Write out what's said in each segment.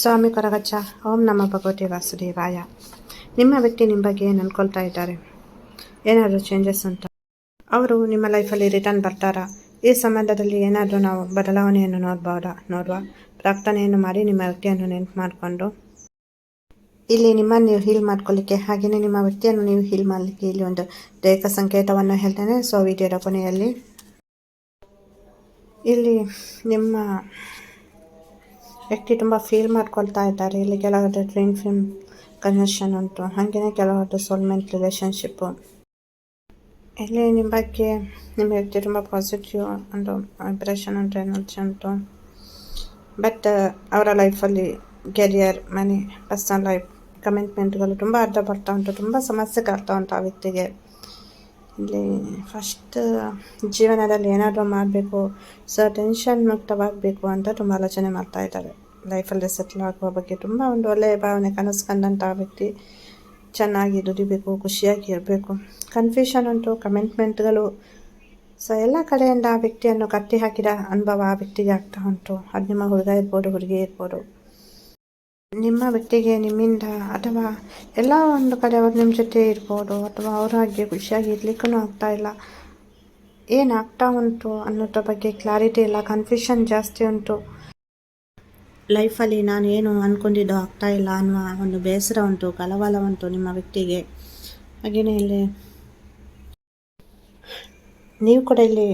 ಸ್ವಾಮಿ ಕೊರಗಚ್ಚ. ಓಂ ನಮ್ಮ ಭಗವತಿ ವಾಸುದೇವಾಯ. ನಿಮ್ಮ ವ್ಯಕ್ತಿ ನಿಮ್ಮ ಬಗ್ಗೆ ಏನು ಅನ್ಕೊಳ್ತಾ ಇದ್ದಾರೆ. ಏನಾದರೂ ಚೇಂಜಸ್ ಅಂತ ಅವರು ನಿಮ್ಮ ಲೈಫಲ್ಲಿ ರಿಟರ್ನ್ ಬರ್ತಾರಾ? ಈ ಸಂಬಂಧದಲ್ಲಿ ಏನಾದರೂ ನಾವು ಬದಲಾವಣೆಯನ್ನು ನೋಡ್ಬೋದಾ? ನೋಡುವ. ಪ್ರಾರ್ಥನೆಯನ್ನು ಮಾಡಿ ನಿಮ್ಮ ವ್ಯಕ್ತಿಯನ್ನು ನೆನಪು ಮಾಡಿಕೊಂಡು. ಇಲ್ಲಿ ನಿಮ್ಮನ್ನು ನೀವು ಹೀಲ್ ಮಾಡ್ಕೊಳ್ಳಿಕ್ಕೆ ಹಾಗೆಯೇ ನಿಮ್ಮ ವ್ಯಕ್ತಿಯನ್ನು ನೀವು ಹೀಲ್ ಮಾಡಲಿಕ್ಕೆ ಇಲ್ಲಿ ಒಂದು ದೈಹಿಕ ಸಂಕೇತವನ್ನು ಹೇಳ್ತೇನೆ. ಸೊ ವಿಡಿಯೋದ ಕೊನೆಯಲ್ಲಿ. ಇಲ್ಲಿ ನಿಮ್ಮ ವ್ಯಕ್ತಿ ತುಂಬ ಫೀಲ್ ಮಾಡ್ಕೊಳ್ತಾ ಇದ್ದಾರೆ. ಇಲ್ಲಿ ಕೆಲವರದ್ದು ಡ್ರೀಮ್ ಫಿಲ್ಮ್ ಕನೆಕ್ಷನ್ ಉಂಟು. ಹಾಗೆಯೇ ಕೆಲವರದ್ದು ಸೋಲ್ಮೆಂಟ್ ರಿಲೇಷನ್ಶಿಪ್ಪು ಇಲ್ಲಿ ನಿಮ್ಮ ಬಗ್ಗೆ ನಿಮ್ಮ ವ್ಯಕ್ತಿ ತುಂಬ ಪಾಸಿಟಿವ್ ಒಂದು ಇಂಪ್ರೆಷನ್ ಉಂಟು ಎನರ್ಜಿ ಉಂಟು. ಬಟ್ ಅವರ ಲೈಫಲ್ಲಿ ಕೆರಿಯರ್ ಮನಿ ಪರ್ಸನಲ್ ಲೈಫ್ ಕಮಿಟ್ಮೆಂಟ್ಗಳು ತುಂಬ ಅಡ್ಡ ಬರ್ತಾ ಉಂಟು. ತುಂಬ ಸಮಸ್ಯೆ ಅರ್ಥ ಉಂಟು ಆ ವ್ಯಕ್ತಿಗೆ. ಇಲ್ಲಿ ಫಸ್ಟ್ ಜೀವನದಲ್ಲಿ ಏನಾದರೂ ಮಾಡಬೇಕು ಸೊ ಟೆನ್ಷನ್ ಮುಕ್ತವಾಗಬೇಕು ಅಂತ ತುಂಬ ಆಲೋಚನೆ ಮಾಡ್ತಾ ಇದ್ದಾರೆ. ಲೈಫಲ್ಲಿ ಸೆಟ್ಲ್ ಆಗುವ ಬಗ್ಗೆ ತುಂಬ ಒಂದು ಒಳ್ಳೆಯ ಭಾವನೆ, ಕನಸು ಕಂಡಂಥ ವ್ಯಕ್ತಿ ಚೆನ್ನಾಗಿ ದುಡಿಬೇಕು, ಖುಷಿಯಾಗಿ ಇರಬೇಕು. ಕನ್ಫ್ಯೂಷನ್ ಉಂಟು ಕಮೆಂಟ್ಮೆಂಟ್ಗಳು ಸೊ ಎಲ್ಲ ಕಡೆಯಿಂದ ಆ ವ್ಯಕ್ತಿಯನ್ನು ಕಟ್ಟಿ ಹಾಕಿದ ಅನುಭವ ಆ ವ್ಯಕ್ತಿಗೆ ಆಗ್ತಾ ಉಂಟು. ಅದು ನಿಮ್ಮ ಹುಡುಗ ಇರ್ಬೋದು, ಹುಡುಗಿ ಇರ್ಬೋದು. ನಿಮ್ಮ ವ್ಯಕ್ತಿಗೆ, ನಿಮ್ಮಿಂದ ಅಥವಾ ಎಲ್ಲ ಒಂದು ಕಡೆ ಅವ್ರು ನಿಮ್ಮ ಜೊತೆ ಇರ್ಬೋದು ಅಥವಾ ಅವರಾಗಿ ಖುಷಿಯಾಗಿ ಇರ್ಲಿಕ್ಕೂ ಆಗ್ತಾ ಇಲ್ಲ. ಏನಾಗ್ತಾ ಉಂಟು ಅನ್ನೋದ್ರ ಬಗ್ಗೆ ಕ್ಲಾರಿಟಿ ಇಲ್ಲ ಕನ್ಫ್ಯೂಷನ್ ಜಾಸ್ತಿ ಉಂಟು. ಲೈಫಲ್ಲಿ ನಾನು ಏನು ಅಂದ್ಕೊಂಡಿದ್ದೋ ಆಗ್ತಾ ಇಲ್ಲ ಅನ್ನುವ ಒಂದು ಬೇಸರ ಉಂಟು, ಕಲವಲ ಉಂಟು ನಿಮ್ಮ ವ್ಯಕ್ತಿಗೆ. ಹಾಗೆಯೇ ಇಲ್ಲಿ. ನೀವು ಕೂಡ ಇಲ್ಲಿ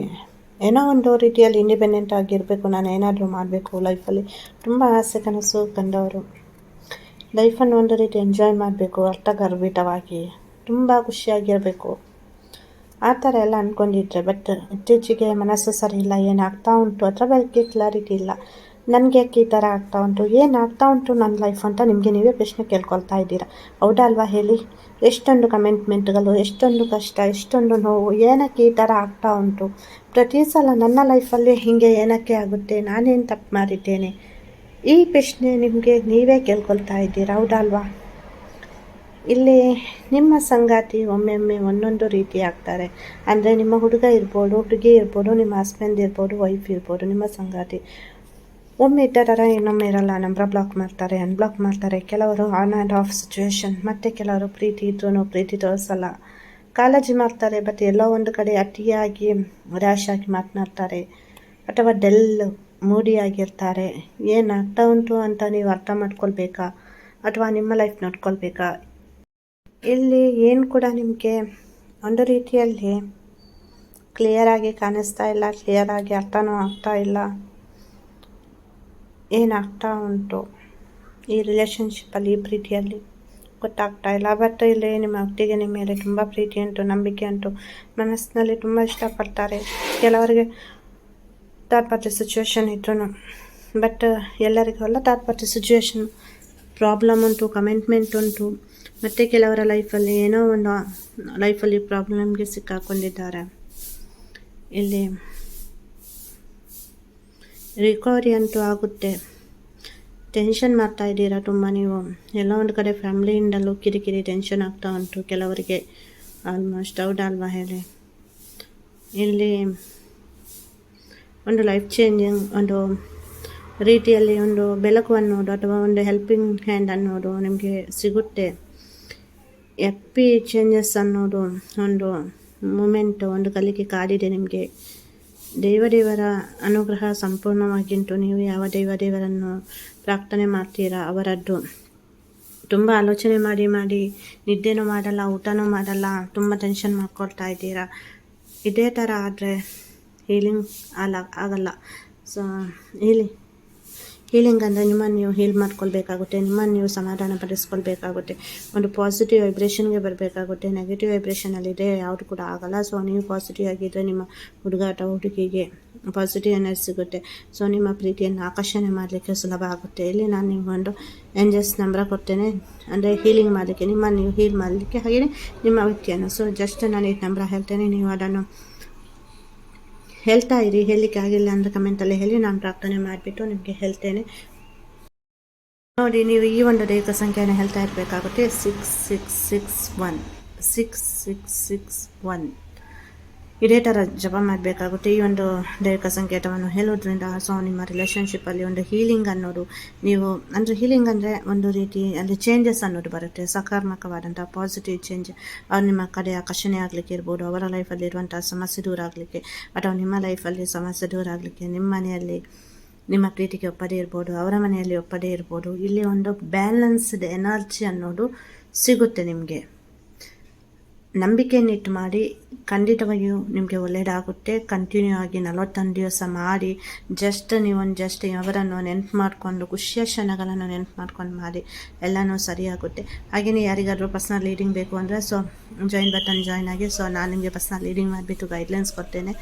ಏನೋ ಒಂದು ರೀತಿಯಲ್ಲಿ ಇಂಡಿಪೆಂಡೆಂಟ್ ಆಗಿರಬೇಕು, ನಾನು ಏನಾದರೂ ಮಾಡಬೇಕು ಲೈಫಲ್ಲಿ ತುಂಬ ಆಸೆ, ಕನಸು ಕಂಡವರು. ಲೈಫನ್ನು ಒಂದು ರೀತಿ ಎಂಜಾಯ್ ಮಾಡಬೇಕು, ಅರ್ಥಗರ್ಭಿತವಾಗಿ. ತುಂಬ ಖುಷಿಯಾಗಿರಬೇಕು. ಆ ಥರ ಎಲ್ಲ ಅಂದ್ಕೊಂಡಿದ್ರೆ ಬಟ್ ಇತ್ತೀಚೆಗೆ ಮನಸ್ಸು ಸರಿ ಇಲ್ಲ ಏನಾಗ್ತಾ ಉಂಟು, ಅದರ ಬಗ್ಗೆ ಕ್ಲಾರಿಟಿ ಇಲ್ಲ. ನನಗೆ ಯಾಕೆ ಈ ಥರ ಆಗ್ತಾ ಉಂಟು ಏನಾಗ್ತಾ ಉಂಟು ನನ್ನ ಲೈಫ್ ಅಂತ ನಿಮಗೆ ನೀವೇ ಪ್ರಶ್ನೆ ಕೇಳ್ಕೊಳ್ತಾ ಇದ್ದೀರಾ? ಹೌದಾ ಅಲ್ವಾ ಹೇಳಿ? ಎಷ್ಟೊಂದು ಕಮೆಂಟ್ಮೆಂಟ್ಗಳು ಎಷ್ಟೊಂದು ಕಷ್ಟ, ಎಷ್ಟೊಂದು ನೋವು, ಏನಕ್ಕೆ ಈ ಥರ ಆಗ್ತಾ ಉಂಟು? ಪ್ರತಿ ಸಲ ನನ್ನ ಲೈಫಲ್ಲಿ ಹೀಗೆ ಏನಕ್ಕೆ ಆಗುತ್ತೆ? ನಾನೇನು ತಪ್ಪು ಮಾಡಿದ್ದೇನೆ? ಈ ಪ್ರಶ್ನೆ ನಿಮಗೆ ನೀವೇ ಕೇಳ್ಕೊಳ್ತಾ ಇದ್ದೀರಾ, ಹೌದಲ್ವಾ? ಇಲ್ಲಿ ನಿಮ್ಮ ಸಂಗಾತಿ ಒಮ್ಮೊಮ್ಮೆ ಒಂದೊಂದು ರೀತಿ ಆಗ್ತಾರೆ. ಅಂದರೆ ನಿಮ್ಮ ಹುಡುಗ ಇರ್ಬೋದು, ಹುಡುಗಿ ಇರ್ಬೋದು, ನಿಮ್ಮ ಹಸ್ಬೆಂಡ್ ಇರ್ಬೋದು ವೈಫ್ ಇರ್ಬೋದು, ನಿಮ್ಮ ಸಂಗಾತಿ. ಒಮ್ಮೆ ಇದ್ದ ಥರ ಇನ್ನೊಮ್ಮೆ ಇರಲ್ಲ ನಂಬರ್ ಬ್ಲಾಕ್ ಮಾಡ್ತಾರೆ ಅನ್ಬ್ಲಾಕ್ ಮಾಡ್ತಾರೆ. ಕೆಲವರು ಆನ್ ಆ್ಯಂಡ್ ಆಫ್ ಸಿಚುವೇಶನ್ ಮತ್ತು ಕೆಲವರು ಪ್ರೀತಿ ಇದ್ರೂ ಪ್ರೀತಿ ತೋರಿಸಲ್ಲ. ಕಾಳಜಿ ಮಾಡ್ತಾರೆ ಬಟ್ ಎಲ್ಲೋ ಒಂದು ಕಡೆ ಅತಿಯಾಗಿ ರ್ಯಾಶ್ ಆಗಿ ಮಾತನಾಡ್ತಾರೆ ಅಥವಾ ಡೆಲ್ ಮೂಡಿಯಾಗಿರ್ತಾರೆ. ಏನಾಗ್ತಾ ಉಂಟು ಅಂತ ನೀವು ಅರ್ಥ ಮಾಡ್ಕೊಳ್ಬೇಕಾ? ಅಥವಾ ನಿಮ್ಮ ಲೈಫ್ ನೋಡ್ಕೊಳ್ಬೇಕಾ? ಇಲ್ಲಿ ಏನು ಕೂಡ ನಿಮಗೆ ಒಂದು ರೀತಿಯಲ್ಲಿ ಕ್ಲಿಯರಾಗಿ ಕಾಣಿಸ್ತಾ ಇಲ್ಲ ಕ್ಲಿಯರಾಗಿ ಅರ್ಥನೂ ಆಗ್ತಾ ಇಲ್ಲ. ಏನಾಗ್ತಾ ಉಂಟು ಈ ರಿಲೇಷನ್ಶಿಪ್ಪಲ್ಲಿ ಈ ಪ್ರೀತಿಯಲ್ಲಿ? ಗೊತ್ತಾಗ್ತಾ ಇಲ್ಲ. ಬಟ್ ಇಲ್ಲಿ ನಿಮ್ಮ ವ್ಯಕ್ತಿಗೆ ನಿಮ್ಮ ಮೇಲೆ ತುಂಬ ಪ್ರೀತಿ ಉಂಟು, ನಂಬಿಕೆ ಉಂಟು. ಮನಸ್ಸಿನಲ್ಲಿ ತುಂಬ ಇಷ್ಟಪಡ್ತಾರೆ. ಕೆಲವರಿಗೆ ಥರ್ಡ್ ಪಾರ್ಟಿ ಸಿಚುವೇಶನ್ ಇದ್ರೂ ಬಟ್ ಎಲ್ಲರಿಗೂ ಅಲ್ಲ ಥರ್ಡ್ ಪಾರ್ಟಿ ಸಿಚುವೇಶನ್ ಪ್ರಾಬ್ಲಮ್ ಉಂಟು ಕಮೆಂಟ್ಮೆಂಟ್ ಉಂಟು. ಮತ್ತು ಕೆಲವರ ಲೈಫಲ್ಲಿ ಏನೋ ಒಂದು ಲೈಫಲ್ಲಿ ಪ್ರಾಬ್ಲಮ್ಗೆ ಸಿಕ್ಕಾಕೊಂಡಿದ್ದಾರೆ. ಇಲ್ಲಿ ರಿಕವರಿ ಅಂತೂ ಆಗುತ್ತೆ. ಟೆನ್ಷನ್ ಮಾಡ್ತಾ ಇದ್ದೀರಾ ತುಂಬ ನೀವು. ಎಲ್ಲ ಒಂದು ಕಡೆ ಫ್ಯಾಮ್ಲಿಯಿಂದಲೂ ಕಿರಿಕಿರಿ ಟೆನ್ಷನ್ ಆಗ್ತಾ ಉಂಟು ಕೆಲವರಿಗೆ. ಆಲ್ಮೋಸ್ಟ್ ಹೌದಲ್ವಾ ಹೇಳಿ. ಇಲ್ಲಿ ಒಂದು ಲೈಫ್ ಚೇಂಜಿಂಗ್ ಒಂದು ರೀತಿಯಲ್ಲಿ ಒಂದು ಬೆಳಕು ಅನ್ನೋದು ಅಥವಾ ಒಂದು ಹೆಲ್ಪಿಂಗ್ ಹ್ಯಾಂಡ್ ಅನ್ನೋದು ನಿಮಗೆ ಸಿಗುತ್ತೆ. ಎಪ್ಪಿ ಚೇಂಜಸ್ ಅನ್ನೋದು ಒಂದು ಮೂಮೆಂಟ್ ಒಂದು ಕಲಿಕೆ ಕಾಡಿದೆ ನಿಮಗೆ. ದೇವದೇವರ ಅನುಗ್ರಹ ಸಂಪೂರ್ಣವಾಗಿಂಟು ನೀವು ಯಾವ ದೇವದೇವರನ್ನು ಪ್ರಾರ್ಥನೆ ಮಾಡ್ತೀರಾ ಅವರದ್ದು. ತುಂಬ ಆಲೋಚನೆ ಮಾಡಿ ಮಾಡಿ, ನಿದ್ದೆನೂ ಮಾಡಲ್ಲ, ಊಟನೂ ಮಾಡಲ್ಲ, ತುಂಬ ಟೆನ್ಷನ್ ಮಾಡ್ಕೊಳ್ತಾ ಇದ್ದೀರಾ. ಇದೇ ಥರ ಆದರೆ ಹೀಲಿಂಗ್ ಅಲ್ಲ, ಆಗಲ್ಲ. ಸೊ ಹೀಲಿ ಹೀಲಿಂಗ್ ಅಂದರೆ ನಿಮ್ಮನ್ನು ನೀವು ಹೀಲ್ ಮಾಡ್ಕೊಳ್ಬೇಕಾಗುತ್ತೆ, ನಿಮ್ಮನ್ನು ನೀವು ಸಮಾಧಾನ ಪಡಿಸ್ಕೊಳ್ಬೇಕಾಗುತ್ತೆ. ಒಂದು ಪಾಸಿಟಿವ್ ವೈಬ್ರೇಷನ್ಗೆ ಬರಬೇಕಾಗುತ್ತೆ. ನೆಗೆಟಿವ್ ವೈಬ್ರೇಷನಲ್ಲಿದೆ ಯಾವುದು ಕೂಡ ಆಗಲ್ಲ. ಸೊ ನೀವು ಪಾಸಿಟಿವ್ ಆಗಿದ್ದರೆ ನಿಮ್ಮ ಹುಡುಗ ಅಥವಾ ಹುಡುಗಿಗೆ ಪಾಸಿಟಿವ್ ಎನರ್ಜಿ ಸಿಗುತ್ತೆ. ಸೊ ನಿಮ್ಮ ಪ್ರೀತಿಯನ್ನು ಆಕರ್ಷಣೆ ಮಾಡಲಿಕ್ಕೆ ಸುಲಭ ಆಗುತ್ತೆ. ಇಲ್ಲಿ ನಾನು ನಿಮಗೊಂದು ಎಂಜಸ್ ನಂಬರ್ ಕೊಡ್ತೇನೆ. ಅಂದರೆ ಹೀಲಿಂಗ್ ಮಾಡಲಿಕ್ಕೆ, ನಿಮ್ಮನ್ನು ನೀವು ಹೀಲ್ ಮಾಡಲಿಕ್ಕೆ ಹಾಗೆಯೇ ನಿಮ್ಮ ವ್ಯಕ್ತಿಯನ್ನು. ಸೊ ಜಸ್ಟ್ ನಾನು ಈ ನಂಬರ್ ಹೇಳ್ತೇನೆ. ನೀವು ಅದನ್ನು ಹೇಳ್ತಾ ಇರಿ, ಹೇಳಲಿಕ್ಕೆ ಆಗಿಲ್ಲ ಅಂದರೆ ಕಮೆಂಟಲ್ಲಿ ಹೇಳಿ, ನಾನು ಪ್ರಾರ್ಥನೆ ಮಾಡಿಬಿಟ್ಟು ನಿಮಗೆ ಹೇಳ್ತೇನೆ. ನೋಡಿ, ನೀವು ಈ ಒಂದು ದೈಹಿಕ ಸಂಖ್ಯೆಯನ್ನು ಹೇಳ್ತಾ ಇರಬೇಕಾಗುತ್ತೆ. Six six six one six six six one ಇದೇ ಥರ ಜಪ ಮಾಡಬೇಕಾಗುತ್ತೆ ಈ ಒಂದು ದೈವಿಕ ಸಂಕೇತವನ್ನು ಹೇಳೋದ್ರಿಂದ ಸೊ ನಿಮ್ಮ ರಿಲೇಷನ್ಶಿಪ್ಪಲ್ಲಿ ಒಂದು ಹೀಲಿಂಗ್ ಅನ್ನೋದು ನೀವು ಅಂದರೆ ಹೀಲಿಂಗ್ ಅಂದರೆ ಒಂದು ರೀತಿ ಅಲ್ಲಿ ಚೇಂಜಸ್ ಅನ್ನೋದು ಬರುತ್ತೆ ಸಕಾರಾತ್ಮಕವಾದಂಥ ಪಾಸಿಟಿವ್ ಚೇಂಜ್ ಅವ್ರು ನಿಮ್ಮ ಕಡೆ ಆಕರ್ಷಣೆ ಆಗಲಿಕ್ಕೆ ಇರ್ಬೋದು ಅವರ ಲೈಫಲ್ಲಿ ಇರುವಂಥ ಸಮಸ್ಯೆ ದೂರ ಆಗಲಿಕ್ಕೆ ಅಥವಾ ನಿಮ್ಮ ಲೈಫಲ್ಲಿ ಸಮಸ್ಯೆ ದೂರ ಆಗಲಿಕ್ಕೆ ನಿಮ್ಮ ಮನೆಯಲ್ಲಿ ನಿಮ್ಮ ಪ್ರೀತಿಗೆ ಒಪ್ಪದೇ ಇರ್ಬೋದು ಅವರ ಮನೆಯಲ್ಲಿ ಒಪ್ಪದೇ ಇರ್ಬೋದು ಇಲ್ಲಿ ಒಂದು ಬ್ಯಾಲೆನ್ಸ್ಡ್ ಎನರ್ಜಿ ಅನ್ನೋದು ಸಿಗುತ್ತೆ ನಿಮಗೆ ನಂಬಿಕೆಯನ್ನಿಟ್ಟು ಮಾಡಿ ಖಂಡಿತವಾಗಿಯೂ ನಿಮಗೆ ಒಳ್ಳೆಯದಾಗುತ್ತೆ ಕಂಟಿನ್ಯೂ ಆಗಿ ನಲವತ್ತೊಂದು ದಿವಸ ಮಾಡಿ ಜಸ್ಟ್ ನೀವೊಂದು ಜಸ್ಟ್ ಅವರನ್ನು ನೆನ್ಪು ಮಾಡಿಕೊಂಡು, ಖುಷಿಯ ಕ್ಷಣಗಳನ್ನು ನೆನ್ಪು ಮಾಡ್ಕೊಂಡು ಮಾಡಿ, ಎಲ್ಲನೂ ಸರಿಯಾಗುತ್ತೆ. ಹಾಗೆಯೇ ಯಾರಿಗಾದರೂ ಪರ್ಸ್ನಲ್ ಲೀಡಿಂಗ್ ಬೇಕು ಅಂದರೆ ಸೊ ಜಾಯಿನ್ ಬಟನ್ ಜಾಯ್ನ್ ಆಗಿ ಸೊ ನಾನು ನಿಮಗೆ ಪರ್ಸ್ನಲ್ ಲೀಡಿಂಗ್ ಮಾಡಿಬಿಟ್ಟು ಗೈಡ್ಲೈನ್ಸ್ ಕೊಡ್ತೇನೆ.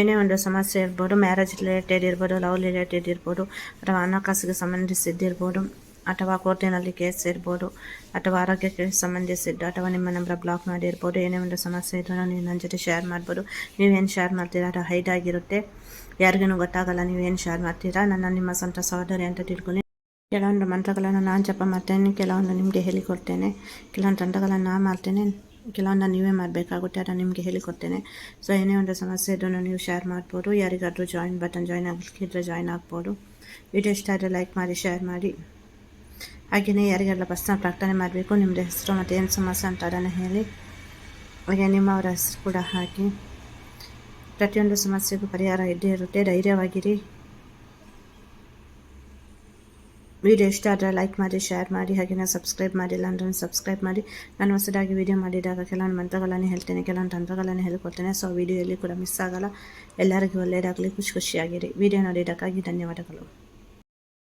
ಏನೇ ಒಂದು ಸಮಸ್ಯೆ ಇರ್ಬೋದು ಮ್ಯಾರೇಜ್ ರಿಲೇಟೆಡ್ ಇರ್ಬೋದು ಲವ್ ರಿಲೇಟೆಡ್ ಇರ್ಬೋದು, ಅಥವಾ ಹಣಕಾಸಿಗೆ ಸಂಬಂಧಿಸಿದ್ದಿರ್ಬೋದು ಅಥವಾ ಕೋರ್ಟಿನಲ್ಲಿ ಕೇಸ್ ಇರ್ಬೋದು ಅಥವಾ ಆರೋಗ್ಯಕ್ಕೆ ಸಂಬಂಧಿಸಿದ್ದು ಅಥವಾ ನಿಮ್ಮ ನಂಬರ್ ಬ್ಲಾಕ್ ಮಾಡಿರ್ಬೋದು ಏನೇ ಒಂದು ಸಮಸ್ಯೆ ಇದ್ರೂ ನೀವು ನನ್ನ ಜೊತೆ ಶೇರ್ ಮಾಡ್ಬೋದು. ನೀವೇನು ಶೇರ್ ಮಾಡ್ತೀರಾ? ಅದು ಹೈಡ್ ಆಗಿರುತ್ತೆ. ಯಾರಿಗೂ ಗೊತ್ತಾಗಲ್ಲ ನೀವೇನು ಶೇರ್ ಮಾಡ್ತೀರಾ? ನನ್ನ ನಿಮ್ಮ ಸ್ವಂತ ಸಹೋದರಿ ಅಂತ ತಿಳ್ಕೊಳ್ಳಿ. ಕೆಲವೊಂದು ಮಂತ್ರಗಳನ್ನು ನಾನು ಜಪ ಮಾಡ್ತೇನೆ, ಕೆಲವೊಂದು ನಿಮಗೆ ಹೇಳಿಕೊಡ್ತೇನೆ. ಕೆಲವೊಂದು ತಂತ್ರಗಳನ್ನು ನಾನು ಮಾಡ್ತೇನೆ ಕೆಲವೊಂದು ನೀವೇ ಮಾಡಬೇಕಾಗುತ್ತೆ, ಅದನ್ನು ನಿಮಗೆ ಹೇಳಿಕೊಡ್ತೇನೆ. ಸೊ ಏನೇ ಒಂದು ಸಮಸ್ಯೆ ಇದ್ರೂ ನೀವು ಶೇರ್ ಮಾಡ್ಬೋದು. ಯಾರಿಗಾದರೂ ಜಾಯಿನ್ ಬಟನ್ ಜಾಯ್ನ್ ಆಗಲಿಕ್ಕಿದ್ರೆ ಜಾಯಿನ್ ಆಗ್ಬೋದು. ವಿಡಿಯೋ ಇಷ್ಟ ಆದರೆ ಲೈಕ್ ಮಾಡಿ ಶೇರ್ ಮಾಡಿ. ಹಾಗೆಯೇ ಯಾರಿಗೆಲ್ಲ ಬಸ್ನ ಪ್ರಾರ್ಥನೆ ಮಾಡಬೇಕು ನಿಮ್ಮದು ಹೆಸರು ಮತ್ತು ಏನು ಸಮಸ್ಯೆ ಅಂತ ಅದನ್ನು ಹೇಳಿ. ಹಾಗೆ ನಿಮ್ಮವರ ಹೆಸರು ಕೂಡ ಹಾಕಿ. ಪ್ರತಿಯೊಂದು ಸಮಸ್ಯೆಗೂ ಪರಿಹಾರ ಇದ್ದೇ ಇರುತ್ತೆ, ಧೈರ್ಯವಾಗಿರಿ. ವಿಡಿಯೋ ಇಷ್ಟ ಆದರೆ ಲೈಕ್ ಮಾಡಿ, ಶೇರ್ ಮಾಡಿ ಹಾಗೆಯೇ ಸಬ್ಸ್ಕ್ರೈಬ್ ಮಾಡಿಲ್ಲ ಅಂದ್ರೆ ಸಬ್ಸ್ಕ್ರೈಬ್ ಮಾಡಿ. ನಾನು ಹೊಸದಾಗಿ ವಿಡಿಯೋ ಮಾಡಿದಾಗ ಕೆಲವೊಂದು ಮಂತ್ರಗಳನ್ನು ಹೇಳ್ತೇನೆ, ಕೆಲವೊಂದು ತಂತ್ರಗಳನ್ನು ಹೇಳ್ಕೊಡ್ತೇನೆ. ಸೊ ವಿಡಿಯೋಯಲ್ಲಿ ಕೂಡ ಮಿಸ್ ಆಗಲ್ಲ. ಎಲ್ಲರಿಗೂ ಒಳ್ಳೆಯದಾಗಲಿ, ಖುಷಿ ಖುಷಿಯಾಗಿರಿ. ವಿಡಿಯೋ ನೋಡಿದ್ದಕ್ಕಾಗಿ ಧನ್ಯವಾದಗಳು.